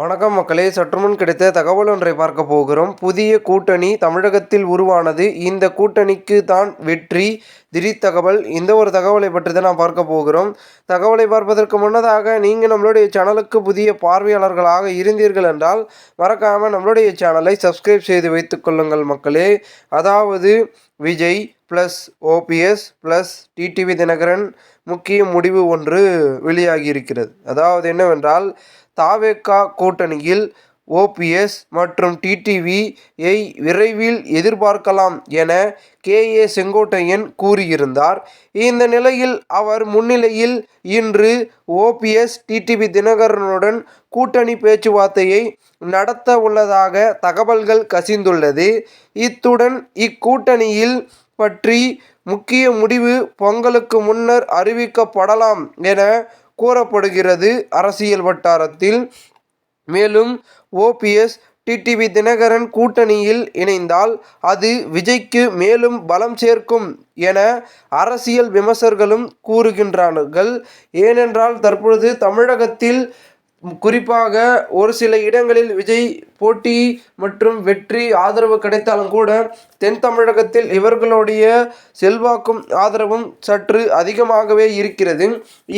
வணக்கம் மக்களே சற்றுமுன் கிடைத்த தகவல் ஒன்றை பார்க்க போகிறோம். புதிய கூட்டணி தமிழகத்தில் உருவானது. இந்த கூட்டணிக்கு தான் வெற்றி. திடீர் தகவல். இந்த ஒரு தகவலை பற்றி தான் நாம் பார்க்க போகிறோம். தகவலை பார்ப்பதற்கு முன்னதாக நீங்கள் நம்மளுடைய சேனலுக்கு புதிய பார்வையாளர்களாக இருந்தீர்கள் என்றால் மறக்காமல் நம்மளுடைய சேனலை சப்ஸ்கிரைப் செய்து வைத்துக் கொள்ளுங்கள் மக்களே. அதாவது Vijay plus OPS plus TTV Dhinakaran முக்கிய முடிவு ஒன்று வெளியாகி இருக்கிறது. அதாவது என்னவென்றால் தாவேக்கா கூட்டணியில் ஓபிஎஸ் மற்றும் டிடிவியை விரைவில் எதிர்பார்க்கலாம் என கே ஏ செங்கோட்டையன் கூறியிருந்தார். இந்த நிலையில் அவர் முன்னிலையில் இன்று ஓபிஎஸ் டிடிவி தினகரனுடன் கூட்டணி பேச்சுவார்த்தையை நடத்த உள்ளதாக தகவல்கள் கசிந்துள்ளது. இத்துடன் இக்கூட்டணியில் பற்றி முக்கிய முடிவு பொங்கலுக்கு முன்னர் அறிவிக்கப்படலாம் என கூறப்படுகிறது அரசியல் வட்டாரத்தில். மேலும் ஓபிஎஸ் டிடிவி தினகரன் கூட்டணியில் இணைந்தால் அது விஜய்க்கு மேலும் பலம் சேர்க்கும் என அரசியல் விமர்சகர்களும் கூறுகின்றார்கள். ஏனென்றால் தற்பொழுது தமிழகத்தில் குறிப்பாக ஒரு சில இடங்களில் விஜய் போட்டி மற்றும் வெற்றி ஆதரவு கிடைத்தாலும் கூட தென் தமிழகத்தில் இவர்களுடைய செல்வாக்கும் ஆதரவும் சற்று அதிகமாகவே இருக்கிறது.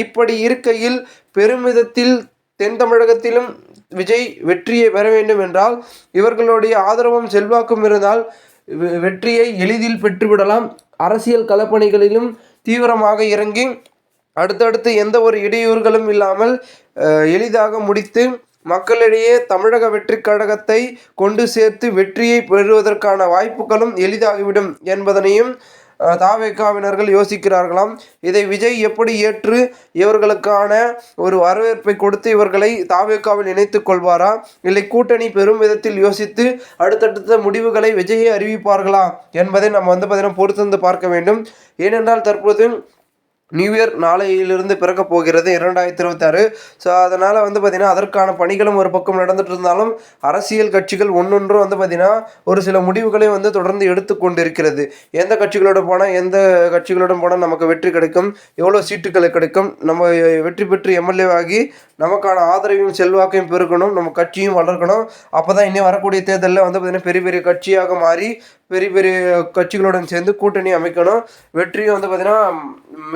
இப்படி இருக்கையில் பெருமிதத்தில் தென் தமிழகத்திலும் விஜய் வெற்றியை பெற வேண்டும் என்றால் இவர்களுடைய ஆதரவும் செல்வாக்கும் இருந்தால் வெற்றியை எளிதில் பெற்றுவிடலாம். அரசியல் களப்பணிகளிலும் தீவிரமாக இறங்கி அடுத்தடுத்து எந்த ஒரு இடையூறுகளும் இல்லாமல் எளிதாக முடித்து மக்களிடையே தமிழக வெற்றி கழகத்தை கொண்டு சேர்த்து வெற்றியை பெறுவதற்கான வாய்ப்புகளும் எளிதாகிவிடும் என்பதனையும் தாவேக்காவினர்கள் யோசிக்கிறார்களாம். இதை விஜய் எப்படி ஏற்று இவர்களுக்கான ஒரு வரவேற்பை கொடுத்து இவர்களை தாவேக்காவில் இணைத்து கொள்வாரா? இல்லை கூட்டணி பெரும் விதத்தில் யோசித்து அடுத்தடுத்த முடிவுகளை விஜயை அறிவிப்பார்களா? என்பதை நம்ம வந்து பார்த்தீங்கன்னா பொறுத்திருந்து பார்க்க வேண்டும். ஏனென்றால் தற்போது நியூ இயர் நாளையிலிருந்து பிறக்க போகிறது இரண்டாயிரத்தி இருபத்தாறு ஸோ அதனால் வந்து பார்த்திங்கன்னா அதற்கான பணிகளும் ஒரு பக்கம் நடந்துட்டு இருந்தாலும் அரசியல் கட்சிகள் ஒன்றொன்றும் வந்து பார்த்திங்கன்னா ஒரு சில முடிவுகளையும் வந்து தொடர்ந்து எடுத்து கொண்டிருக்கிறது. எந்த கட்சிகளோட போனால் எந்த கட்சிகளோட போனால் நமக்கு வெற்றி கிடைக்கும் எவ்வளோ சீட்டுகள் கிடைக்கும் நம்ம வெற்றி பெற்று எம்எல்ஏ ஆகி நமக்கான ஆதரவையும் செல்வாக்கையும் பெருக்கணும் நம்ம கட்சியும் வளர்க்கணும். அப்போ தான் இன்னும் வரக்கூடிய தேர்தலில் வந்து பார்த்திங்கன்னா பெரிய பெரிய கட்சியாக மாறி பெரிய பெரிய கட்சிகளுடன் சேர்ந்து கூட்டணி அமைக்கணும். வெற்றியும் வந்து பார்த்திங்கன்னா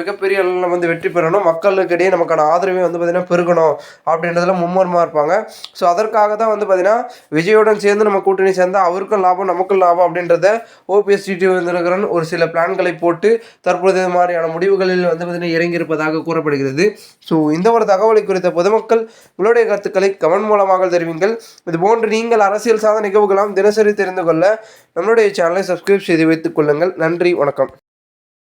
மிகப்பெரிய அளவில் வந்து வெற்றி பெறணும். மக்களுக்கிடையே நமக்கான ஆதரவை வந்து பார்த்திங்கன்னா பெருகணும் அப்படின்றதுல மும்மரமாக இருப்பாங்க. ஸோ அதற்காக தான் வந்து பார்த்திங்கன்னா விஜயுடன் சேர்ந்து நம்ம கூட்டணி சேர்ந்தால் அவருக்கும் லாபம் நமக்கும் லாபம் அப்படின்றத ஓபிஎஸ் டிடி தினகரன் ஒரு சில பிளான்களை போட்டு தற்போது மாதிரியான முடிவுகளில் வந்து பார்த்திங்கன்னா இறங்கியிருப்பதாக கூறப்படுகிறது. ஸோ இந்த ஒரு தகவலை குறித்த பொதுமக்கள் உங்களுடைய கருத்துக்களை கமெண்ட் மூலமாக தெரிவிங்கள். இது போன்று நீங்கள் அரசியல் சாதன நிகழ்வுகளாம் தினசரி தெரிந்து கொள்ள நம்மளுடைய சேனலை சப்ஸ்கிரைப் செய்து வைத்துக் கொள்ளுங்கள். நன்றி வணக்கம்.